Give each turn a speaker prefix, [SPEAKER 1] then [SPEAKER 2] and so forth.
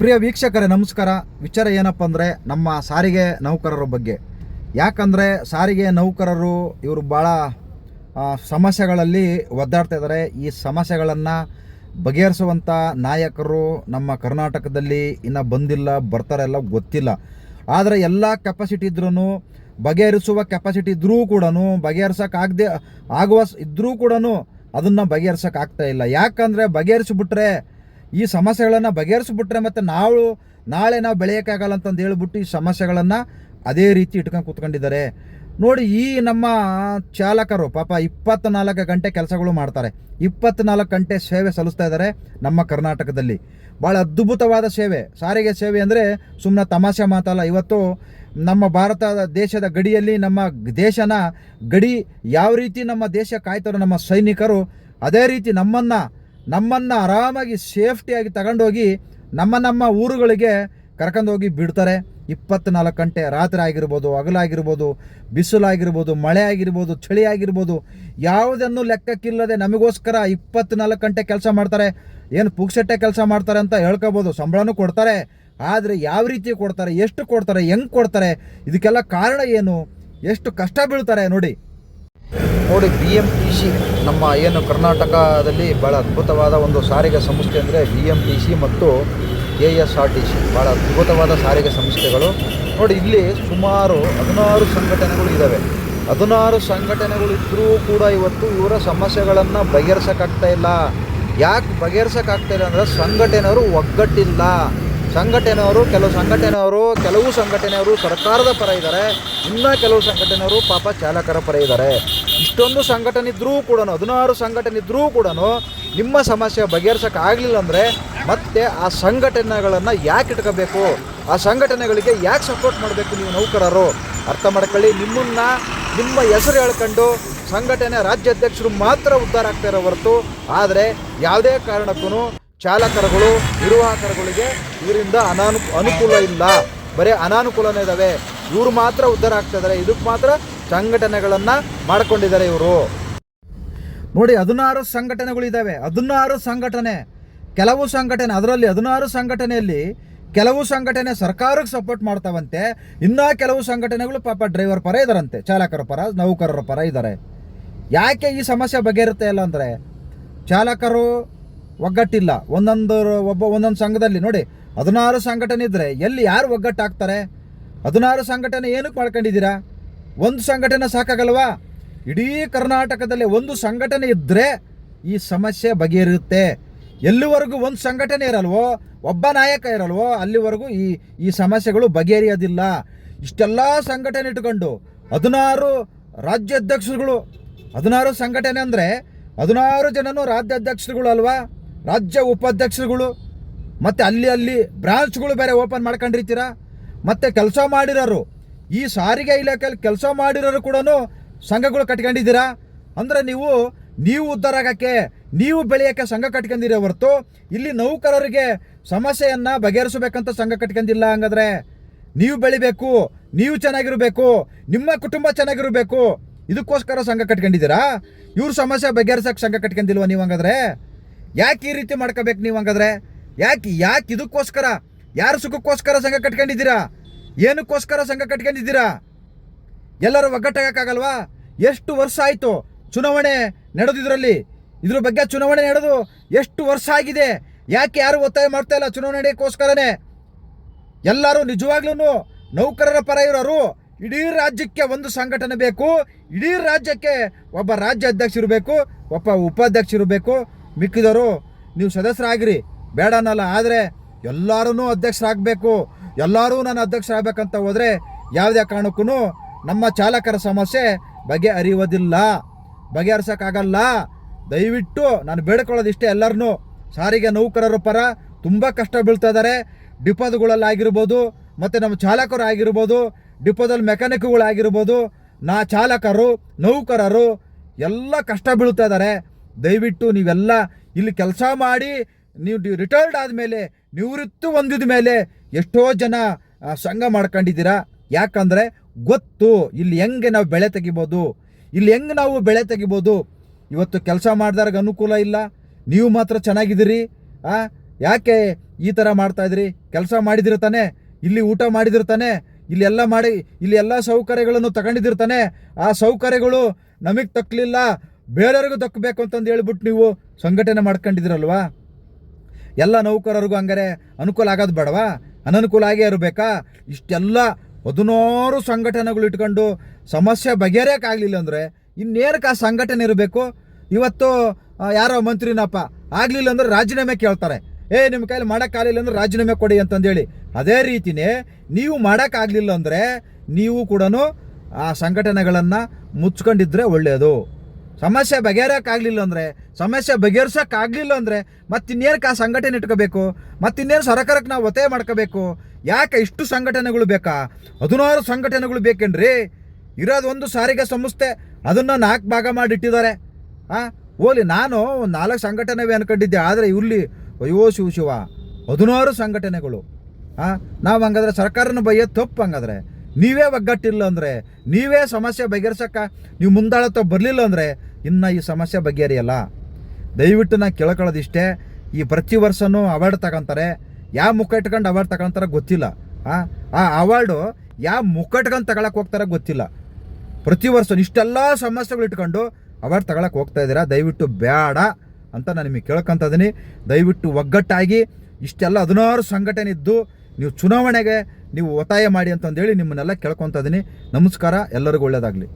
[SPEAKER 1] ಪ್ರಿಯ ವೀಕ್ಷಕರೇ, ನಮಸ್ಕಾರ. ವಿಚಾರ ಏನಪ್ಪ ಅಂದರೆ, ನಮ್ಮ ಸಾರಿಗೆ ನೌಕರರ ಬಗ್ಗೆ. ಯಾಕಂದರೆ, ಸಾರಿಗೆ ನೌಕರರು ಇವರು ಭಾಳ ಸಮಸ್ಯೆಗಳಲ್ಲಿ ಒದ್ದಾಡ್ತಾ ಇದ್ದಾರೆ ಈ ಸಮಸ್ಯೆಗಳನ್ನು ಬಗೆಹರಿಸುವಂಥ ನಾಯಕರು ನಮ್ಮ ಕರ್ನಾಟಕದಲ್ಲಿ ಇನ್ನು ಬಂದಿಲ್ಲ ಬರ್ತಾರೆಲ್ಲ ಗೊತ್ತಿಲ್ಲ. ಆದರೆ ಎಲ್ಲ ಕೆಪಾಸಿಟಿ ಇದ್ರೂ ಬಗೆಹರಿಸುವ ಕೆಪಾಸಿಟಿ ಇದ್ದರೂ ಕೂಡ ಬಗೆಹರಿಸೋಕ್ಕಾಗದೆ ಆಗುವ ಇದ್ರೂ ಕೂಡ ಅದನ್ನು ಬಗೆಹರಿಸೋಕ್ಕಾಗ್ತಾ ಇಲ್ಲ. ಯಾಕಂದರೆ, ಬಗೆಹರಿಸಿಬಿಟ್ರೆ ಈ ಸಮಸ್ಯೆಗಳನ್ನು ಬಗೆಹರಿಸ್ಬಿಟ್ರೆ ಮತ್ತು ನಾವು ನಾಳೆ ನಾವು ಬೆಳೆಯೋಕ್ಕಾಗಲ್ಲ ಅಂತಂದು ಹೇಳ್ಬಿಟ್ಟು ಈ ಸಮಸ್ಯೆಗಳನ್ನು ಅದೇ ರೀತಿ ಇಟ್ಕೊಂಡು ಕೂತ್ಕೊಂಡಿದ್ದಾರೆ. ನೋಡಿ, ಈ ನಮ್ಮ ಚಾಲಕರು, ಪಾಪ ಇಪ್ಪತ್ನಾಲ್ಕು ಗಂಟೆ ಕೆಲಸಗಳು ಮಾಡ್ತಾರೆ. ಇಪ್ಪತ್ನಾಲ್ಕು ಗಂಟೆ ಸೇವೆ ಸಲ್ಲಿಸ್ತಾ ಇದ್ದಾರೆ ನಮ್ಮ ಕರ್ನಾಟಕದಲ್ಲಿ. ಭಾಳ ಅದ್ಭುತವಾದ ಸೇವೆ. ಸಾರಿಗೆ ಸೇವೆ ಅಂದರೆ ಸುಮ್ಮನೆ ತಮಾಷೆ ಮಾತಲ್ಲ, ಇವತ್ತು ನಮ್ಮ ಭಾರತ ದೇಶದ ಗಡಿಯಲ್ಲಿ ನಮ್ಮ ದೇಶನ ಗಡಿ ಯಾವ ರೀತಿ ನಮ್ಮ ದೇಶ ಕಾಯ್ತಾರೋ ನಮ್ಮ ಸೈನಿಕರು, ಅದೇ ರೀತಿ ನಮ್ಮನ್ನು ನಮ್ಮನ್ನು ಆರಾಮಾಗಿ ಸೇಫ್ಟಿಯಾಗಿ ತಗೊಂಡೋಗಿ ನಮ್ಮ ನಮ್ಮ ಊರುಗಳಿಗೆ ಕರ್ಕೊಂಡೋಗಿ ಬಿಡ್ತಾರೆ. ಇಪ್ಪತ್ನಾಲ್ಕು ಗಂಟೆ ರಾತ್ರಿ ಆಗಿರ್ಬೋದು ಹಗಲಾಗಿರ್ಬೋದು ಬಿಸಿಲಾಗಿರ್ಬೋದು, ಮಳೆ ಆಗಿರ್ಬೋದು, ಚಳಿ ಆಗಿರ್ಬೋದು, ಯಾವುದನ್ನು ಲೆಕ್ಕಕ್ಕಿಲ್ಲದೆ ನಮಗೋಸ್ಕರ ಇಪ್ಪತ್ನಾಲ್ಕು ಗಂಟೆ ಕೆಲಸ ಮಾಡ್ತಾರೆ. ಏನು ಪುಕ್ಸಟ್ಟೆ ಕೆಲಸ ಮಾಡ್ತಾರೆ ಅಂತ ಹೇಳ್ಕೊಬೋದು. ಸಂಬಳನೂ ಕೊಡ್ತಾರೆ. ಆದರೆ ಯಾವ ರೀತಿ ಕೊಡ್ತಾರೆ, ಎಷ್ಟು ಕೊಡ್ತಾರೆ, ಹೆಂಗೆ ಕೊಡ್ತಾರೆ, ಇದಕ್ಕೆಲ್ಲ ಕಾರಣ ಏನು, ಎಷ್ಟು ಕಷ್ಟ ಬೀಳ್ತಾರೆ ನೋಡಿ. ನೋಡಿ ಬಿ ಎಂ ಟಿ ಸಿ ನಮ್ಮ ಏನು ಕರ್ನಾಟಕದಲ್ಲಿ ಭಾಳ ಅದ್ಭುತವಾದ ಒಂದು ಸಾರಿಗೆ ಸಂಸ್ಥೆ ಅಂದರೆ ಬಿ ಎಂ ಟಿ ಸಿ ಮತ್ತು K S R T C ಭಾಳ ಅದ್ಭುತವಾದ ಸಾರಿಗೆ ಸಂಸ್ಥೆಗಳು. ನೋಡಿ, ಇಲ್ಲಿ ಸುಮಾರು ಹದಿನಾರು ಸಂಘಟನೆಗಳು ಇದ್ದಾವೆ ಹದಿನಾರು ಸಂಘಟನೆಗಳು ಇದ್ದರೂ ಕೂಡ ಇವತ್ತು ಇವರ ಸಮಸ್ಯೆಗಳನ್ನು ಬಗೆಹರಿಸೋಕ್ಕಾಗ್ತಾ ಇಲ್ಲ. ಯಾಕೆ ಬಗೆಹರಿಸೋಕ್ಕಾಗ್ತಾ ಇಲ್ಲ ಅಂದರೆ ಸಂಘಟನೆಯವರು ಒಗ್ಗಟ್ಟಿಲ್ಲ. ಸಂಘಟನೆಯವರು, ಕೆಲವು ಸಂಘಟನೆಯವರು ಕೆಲವು ಸಂಘಟನೆಯವರು ಸರ್ಕಾರದ ಪರ ಇದ್ದಾರೆ, ಇನ್ನೂ ಕೆಲವು ಸಂಘಟನೆಯವರು ಪಾಪ ಚಾಲಕರ ಪರ ಇದ್ದಾರೆ. ಇಷ್ಟೊಂದು ಸಂಘಟನೆ ಇದ್ದರೂ ಕೂಡ ಹದಿನಾರು ಸಂಘಟನೆ ಇದ್ದರೂ ಕೂಡ ನಿಮ್ಮ ಸಮಸ್ಯೆ ಬಗೆಹರಿಸೋಕ್ಕಾಗಲಿಲ್ಲ ಅಂದರೆ ಮತ್ತೆ ಆ ಸಂಘಟನೆಗಳನ್ನು ಯಾಕೆ ಇಟ್ಕೋಬೇಕು? ಆ ಸಂಘಟನೆಗಳಿಗೆ ಯಾಕೆ ಸಪೋರ್ಟ್ ಮಾಡಬೇಕು ನೀವು ನೌಕರರು? ಅರ್ಥ ಮಾಡ್ಕೊಳ್ಳಿ, ನಿಮ್ಮನ್ನು, ನಿಮ್ಮ ಹೆಸರು ಹೇಳ್ಕೊಂಡು ಸಂಘಟನೆ ರಾಜ್ಯಾಧ್ಯಕ್ಷರು ಮಾತ್ರ ಉದ್ಧಾರ ಆಗ್ತಾ ಇರೋ ಹೊರತು, ಆದರೆ ಯಾವುದೇ ಕಾರಣಕ್ಕೂ ಚಾಲಕರುಗಳು, ನಿರ್ವಾಹಕರುಗಳಿಗೆ ಇದರಿಂದ ಅನಾನು, ಅನುಕೂಲ ಇಲ್ಲ. ಬರೀ ಅನಾನುಕೂಲನೇ ಇದ್ದಾವೆ ಇವರು ಮಾತ್ರ ಉದ್ಧಾರ ಆಗ್ತಾ ಇದ್ದಾರೆ ಇದಕ್ಕೆ ಮಾತ್ರ ಸಂಘಟನೆಗಳನ್ನು ಮಾಡ್ಕೊಂಡಿದ್ದಾರೆ ಇವರು. ನೋಡಿ, ಹದಿನಾರು ಸಂಘಟನೆಗಳಿದ್ದಾವೆ ಹದಿನಾರು ಸಂಘಟನೆ. ಕೆಲವು ಸಂಘಟನೆ, ಅದರಲ್ಲಿ ಹದಿನಾರು ಸಂಘಟನೆಯಲ್ಲಿ ಕೆಲವು ಸಂಘಟನೆ ಸರ್ಕಾರಕ್ಕೆ ಸಪೋರ್ಟ್ ಮಾಡ್ತಾವಂತೆ. ಇನ್ನೂ ಕೆಲವು ಸಂಘಟನೆಗಳು ಪಾಪ ಡ್ರೈವರ್ ಪರ ಇದ್ದಾರಂತೆ ಚಾಲಕರ ಪರ, ನೌಕರರ ಪರ ಇದ್ದಾರೆ ಯಾಕೆ ಈ ಸಮಸ್ಯೆ ಬಗೆಹರುತ್ತೆ ಇಲ್ಲ ಅಂದರೆ? ಚಾಲಕರು ಒಗ್ಗಟ್ಟಿಲ್ಲ. ಒಂದೊಂದು ಒಬ್ಬ ಒಂದೊಂದು ಸಂಘದಲ್ಲಿ. ನೋಡಿ, ಹದಿನಾರು ಸಂಘಟನೆ ಇದ್ದರೆ ಎಲ್ಲಿ ಯಾರು ಒಗ್ಗಟ್ಟಾಗ್ತಾರೆ? ಹದಿನಾರು ಸಂಘಟನೆ ಏನಕ್ಕೆ ಮಾಡ್ಕೊಂಡಿದ್ದೀರಾ? ಒಂದು ಸಂಘಟನೆ ಸಾಕಾಗಲ್ವಾ? ಇಡೀ ಕರ್ನಾಟಕದಲ್ಲಿ ಒಂದು ಸಂಘಟನೆ ಇದ್ದರೆ ಈ ಸಮಸ್ಯೆ ಬಗೆಹರಿಯುತ್ತೆ. ಎಲ್ಲಿವರೆಗೂ ಒಂದು ಸಂಘಟನೆ ಇರಲ್ವೋ, ಒಬ್ಬ ನಾಯಕ ಇರಲ್ವೋ, ಅಲ್ಲಿವರೆಗೂ ಈ ಈ ಸಮಸ್ಯೆಗಳು ಬಗೆಹರಿಯೋದಿಲ್ಲ. ಇಷ್ಟೆಲ್ಲ ಸಂಘಟನೆ ಇಟ್ಕೊಂಡು ಹದಿನಾರು ರಾಜ್ಯಾಧ್ಯಕ್ಷರುಗಳು, ಹದಿನಾರು ಸಂಘಟನೆ ಅಂದರೆ ಹದಿನಾರು ಜನನು ರಾಜ್ಯಾಧ್ಯಕ್ಷರುಗಳು ಅಲ್ವಾ ರಾಜ್ಯ ಉಪಾಧ್ಯಕ್ಷರುಗಳು, ಮತ್ತು ಅಲ್ಲಿ ಅಲ್ಲಿ ಬ್ರಾಂಚ್ಗಳು ಬೇರೆ ಓಪನ್ ಮಾಡ್ಕೊಂಡಿರ್ತೀರ? ಮತ್ತು ಕೆಲಸ ಮಾಡಿರೋರು, ಈ ಸಾರಿಗೆ ಇಲಾಖೆಯಲ್ಲಿ ಕೆಲಸ ಮಾಡಿರೋರು ಕೂಡ ಸಂಘಗಳು ಕಟ್ಕೊಂಡಿದ್ದೀರಾ? ಅಂದರೆ ನೀವು ನೀವು ಉದ್ಧಾರ ಆಗಕ್ಕೆ, ನೀವು ಬೆಳೆಯೋಕ್ಕೆ ಸಂಘ ಕಟ್ಕೊಂಡಿರೋ ಹೊರತು ಇಲ್ಲಿ ನೌಕರರಿಗೆ ಸಮಸ್ಯೆಯನ್ನು ಬಗೆಹರಿಸಬೇಕಂತ ಸಂಘ ಕಟ್ಕೊಂಡಿಲ್ಲ ಹಂಗಾದ್ರೆ? ನೀವು ಬೆಳಿಬೇಕು, ನೀವು ಚೆನ್ನಾಗಿರಬೇಕು, ನಿಮ್ಮ ಕುಟುಂಬ ಚೆನ್ನಾಗಿರಬೇಕು, ಇದಕ್ಕೋಸ್ಕರ ಸಂಘ ಕಟ್ಕೊಂಡಿದ್ದೀರಾ? ಇವ್ರ ಸಮಸ್ಯೆ ಬಗೆಹರಿಸಕ್ಕೆ ಸಂಘ ಕಟ್ಕೊಂಡಿಲ್ವಾ ನೀವು ಹಂಗಾದ್ರೆ? ಯಾಕೆ ಈ ರೀತಿ ಮಾಡ್ಕೋಬೇಕು ನೀವು ಹಂಗಾದ್ರೆ? ಯಾಕೆ ಯಾಕೆ ಇದಕ್ಕೋಸ್ಕರ? ಯಾರ ಸುಖಕ್ಕೋಸ್ಕರ ಸಂಘ ಕಟ್ಕೊಂಡಿದ್ದೀರಾ? ಏನಕ್ಕೋಸ್ಕರ ಸಂಘ ಕಟ್ಕೊಂಡಿದ್ದೀರಾ? ಎಲ್ಲರೂ ಒಗ್ಗಟ್ಟಾಗಕ್ಕಾಗಲ್ವಾ? ಎಷ್ಟು ವರ್ಷ ಆಯಿತು ಚುನಾವಣೆ ನಡೆದಿದ್ರಲ್ಲಿ? ಇದ್ರ ಬಗ್ಗೆ ಚುನಾವಣೆ ನಡೆದು ಎಷ್ಟು ವರ್ಷ ಆಗಿದೆ? ಯಾಕೆ ಯಾರು ಒತ್ತಾಯ ಮಾಡ್ತಾ ಇಲ್ಲ ಚುನಾವಣೆ ನಡೆಯೋಕ್ಕೋಸ್ಕರನೇ? ಎಲ್ಲರೂ ನಿಜವಾಗ್ಲೂ ನೌಕರರ ಪರ ಇರೋರು? ಇಡೀ ರಾಜ್ಯಕ್ಕೆ ಒಂದು ಸಂಘಟನೆ ಬೇಕು, ಇಡೀ ರಾಜ್ಯಕ್ಕೆ ಒಬ್ಬ ರಾಜ್ಯ ಅಧ್ಯಕ್ಷ ಇರಬೇಕು, ಒಬ್ಬ ಉಪಾಧ್ಯಕ್ಷ ಇರಬೇಕು ಮಿಕ್ಕಿದವರು ನೀವು ಸದಸ್ಯರಾಗಿರಿ. ಬೇಡ ಅನ್ನಲ್ಲ, ಆದರೆ ಎಲ್ಲರೂ ಅಧ್ಯಕ್ಷರಾಗಬೇಕು. ಎಲ್ಲರೂ ನಾನು ಅಧ್ಯಕ್ಷರಾಗಬೇಕಂತ ಹೋದರೆ ಯಾವುದೇ ಕಾರಣಕ್ಕೂ ನಮ್ಮ ಚಾಲಕರ ಸಮಸ್ಯೆ ಬಗೆಹರಿಯೋದಿಲ್ಲ ಬಗೆಹರಿಸೋಕ್ಕಾಗಲ್ಲ. ದಯವಿಟ್ಟು ನಾನು ಬೇಡ್ಕೊಳ್ಳೋದಿಷ್ಟೇ ಎಲ್ಲರನ್ನೂ. ಸಾರಿಗೆ ನೌಕರರ ಪರ ತುಂಬ ಕಷ್ಟ ಬೀಳ್ತಾ ಇದ್ದಾರೆ ಡಿಪೋದುಗಳಲ್ಲಾಗಿರ್ಬೋದು, ಮತ್ತು ನಮ್ಮ ಚಾಲಕರು ಆಗಿರ್ಬೋದು ಡಿಪೋದಲ್ಲಿ ಮೆಕ್ಯಾನಿಕ್ಗಳಾಗಿರ್ಬೋದು, ನಾ ಚಾಲಕರು, ನೌಕರರು ಎಲ್ಲ ಕಷ್ಟ ಬೀಳ್ತಾ ಇದ್ದಾರೆ ದಯವಿಟ್ಟು ನೀವೆಲ್ಲ ಇಲ್ಲಿ ಕೆಲಸ ಮಾಡಿ, ನೀವು ರಿಟೈರ್ಡ್ ಆದಮೇಲೆ ನಿವೃತ್ತಿ ಹೊಂದಿದ ಮೇಲೆ ಎಷ್ಟೋ ಜನ ಸಂಘ ಮಾಡ್ಕೊಂಡಿದ್ದೀರಾ? ಯಾಕಂದರೆ ಗೊತ್ತು, ಇಲ್ಲಿ ಹೆಂಗೆ ನಾವು ಬೆಳೆ ತೆಗಿಬೋದು, ಇಲ್ಲಿ ಹೆಂಗೆ ನಾವು ಬೆಳೆ ತೆಗಿಬೋದು, ಇವತ್ತು ಕೆಲಸ ಮಾಡಿದಾಗ ಅನುಕೂಲ ಇಲ್ಲ, ನೀವು ಮಾತ್ರ ಚೆನ್ನಾಗಿದ್ದೀರಿ, ಆ, ಯಾಕೆ ಈ ಥರ ಮಾಡ್ತಾಯಿದ್ರಿ ಕೆಲಸ ಮಾಡಿದಿರ್ತಾನೆ ಇಲ್ಲಿ ಊಟ ಮಾಡಿದಿರ್ತಾನೆ ಇಲ್ಲಿ ಎಲ್ಲ ಮಾಡಿ, ಇಲ್ಲಿ ಎಲ್ಲ ಸೌಕರ್ಯಗಳನ್ನು ತಗೊಂಡಿದ್ದಿರ್ತಾನೆ ಆ ಸೌಕರ್ಯಗಳು ನಮಗೆ ತಕ್ಕಲಿಲ್ಲ ಬೇರೆಯವ್ರಿಗೂ ದಕ್ಕಬೇಕು ಅಂತಂದು ಹೇಳ್ಬಿಟ್ಟು ನೀವು ಸಂಘಟನೆ ಮಾಡ್ಕೊಂಡಿದ್ದೀರಲ್ವಾ? ಎಲ್ಲ ನೌಕರರಿಗೂ ಹಂಗಾರೆ ಅನುಕೂಲ ಆಗೋದು ಬೇಡವಾ? ಅನನುಕೂಲ ಆಗೇ ಇರಬೇಕಾ? ಇಷ್ಟೆಲ್ಲ ಹದಿನಾರು ಸಂಘಟನೆಗಳು ಇಟ್ಕೊಂಡು ಸಮಸ್ಯೆ ಬಗೆಹರಿಯೋಕ್ಕಾಗಲಿಲ್ಲ ಅಂದರೆ ಇನ್ನೇನಕ್ಕೆ ಆ ಸಂಘಟನೆ ಇರಬೇಕು? ಇವತ್ತು ಯಾರೋ ಮಂತ್ರಿನಪ್ಪ, ಆಗಲಿಲ್ಲ ಅಂದ್ರೆ ರಾಜೀನಾಮೆ ಕೇಳ್ತಾರೆ. ಏ, ನಿಮ್ಮ ಕೈಲಿ ಮಾಡೋಕ್ಕಾಗಲಿಲ್ಲ ಅಂದ್ರೆ ರಾಜೀನಾಮೆ ಕೊಡಿ ಅಂತಂದೇಳಿ ಅದೇ ರೀತಿನೇ ನೀವು ಮಾಡೋಕ್ಕಾಗಲಿಲ್ಲ ಅಂದರೆ ನೀವು ಕೂಡ ಆ ಸಂಘಟನೆಗಳನ್ನು ಮುಚ್ಕೊಂಡಿದ್ರೆ ಒಳ್ಳೆಯದು ಸಮಸ್ಯೆ ಬಗೆಹರಕ್ಕಾಗಲಿಲ್ಲ ಅಂದರೆ, ಸಮಸ್ಯೆ ಬಗೆಹರ್ಸೋಕ್ಕಾಗಲಿಲ್ಲ ಅಂದರೆ ಮತ್ತಿನ್ನೇನಕ್ಕೆ ಆ ಸಂಘಟನೆ ಇಟ್ಕೋಬೇಕು ಮತ್ತಿನ್ನೇನು ಸರ್ಕಾರಕ್ಕೆ ನಾವು ಒತ್ತೆ ಮಾಡ್ಕೋಬೇಕು. ಯಾಕೆ ಇಷ್ಟು ಸಂಘಟನೆಗಳು ಬೇಕಾ? ಹದಿನಾರು ಸಂಘಟನೆಗಳು ಬೇಕೇನ್ರಿ? ಇರೋದು ಒಂದು ಸಾರಿಗೆ ಸಂಸ್ಥೆ, ಅದನ್ನು ನಾಲ್ಕು ಭಾಗ ಮಾಡಿಟ್ಟಿದ್ದಾರೆ. ಹಾಂ ಓಲಿ ನಾನು ಒಂದು ನಾಲ್ಕು ಸಂಘಟನೆವೆ ಅನ್ಕೊಂಡಿದ್ದೆ, ಆದರೆ ಇಲ್ಲಿ ಅಯ್ಯೋ ಶಿವ ಶಿವ, ಹದಿನಾರು ಸಂಘಟನೆಗಳು. ಹಾಂ ನಾವು ಹಂಗಾದ್ರೆ ಸರ್ಕಾರನ ಬೈಯೋದು ತಪ್ಪು ಹಂಗಾದ್ರೆ. ನೀವೇ ಒಗ್ಗಟ್ಟಿಲ್ಲ ಅಂದರೆ, ನೀವೇ ಸಮಸ್ಯೆ ಬಗೆಹರ್ಸಕ್ಕ, ನೀವು ಮುಂದಾಳತ್ತ ಬರಲಿಲ್ಲ ಅಂದರೆ ಇನ್ನು ಈ ಸಮಸ್ಯೆ ಬಗೆಹರಿಯಲ್ಲ ದಯವಿಟ್ಟು ನಾನು ಕೇಳ್ಕೊಳ್ಳೋದಿಷ್ಟೇ, ಈ ಪ್ರತಿ ವರ್ಷನೂ ಅವಾರ್ಡ್ ತಗೊಂತಾರೆ. ಯಾವ ಮುಖ ಇಟ್ಕೊಂಡು ಅವಾರ್ಡ್ ತಗೊಳ್ತಾರೆ ಗೊತ್ತಿಲ್ಲ. ಆ ಆ ಅವಾರ್ಡು ಯಾವ ಮುಖ ಇಟ್ಕೊಂಡು ತಗೊಳಕ್ಕೆ ಹೋಗ್ತಾರೆ ಗೊತ್ತಿಲ್ಲ. ಪ್ರತಿ ವರ್ಷ ಇಷ್ಟೆಲ್ಲ ಸಮಸ್ಯೆಗಳು ಇಟ್ಕೊಂಡು ಅವಾರ್ಡ್ ತಗೊಳಕ್ಕೆ ಹೋಗ್ತಾ ಇದ್ದೀರಾ? ದಯವಿಟ್ಟು ಬೇಡ ಅಂತ ನಾನು ನಿಮಗೆ ಕೇಳ್ಕೊಂತ ಇದೀನಿ. ದಯವಿಟ್ಟು ಒಗ್ಗಟ್ಟಾಗಿ ಇಷ್ಟೆಲ್ಲ ಹದಿನಾರು ಸಂಘಟನೆ ಇದ್ದು ನೀವು ಚುನಾವಣೆಗೆ ನೀವು ಒತ್ತಾಯ ಮಾಡಿ ಅಂತಂದೇಳಿ ನಿಮ್ಮನ್ನೆಲ್ಲ ಕೇಳ್ಕೊತ ಇದ್ದೀನಿ ನಮಸ್ಕಾರ, ಎಲ್ಲರಿಗೂ ಒಳ್ಳೆಯದಾಗಲಿ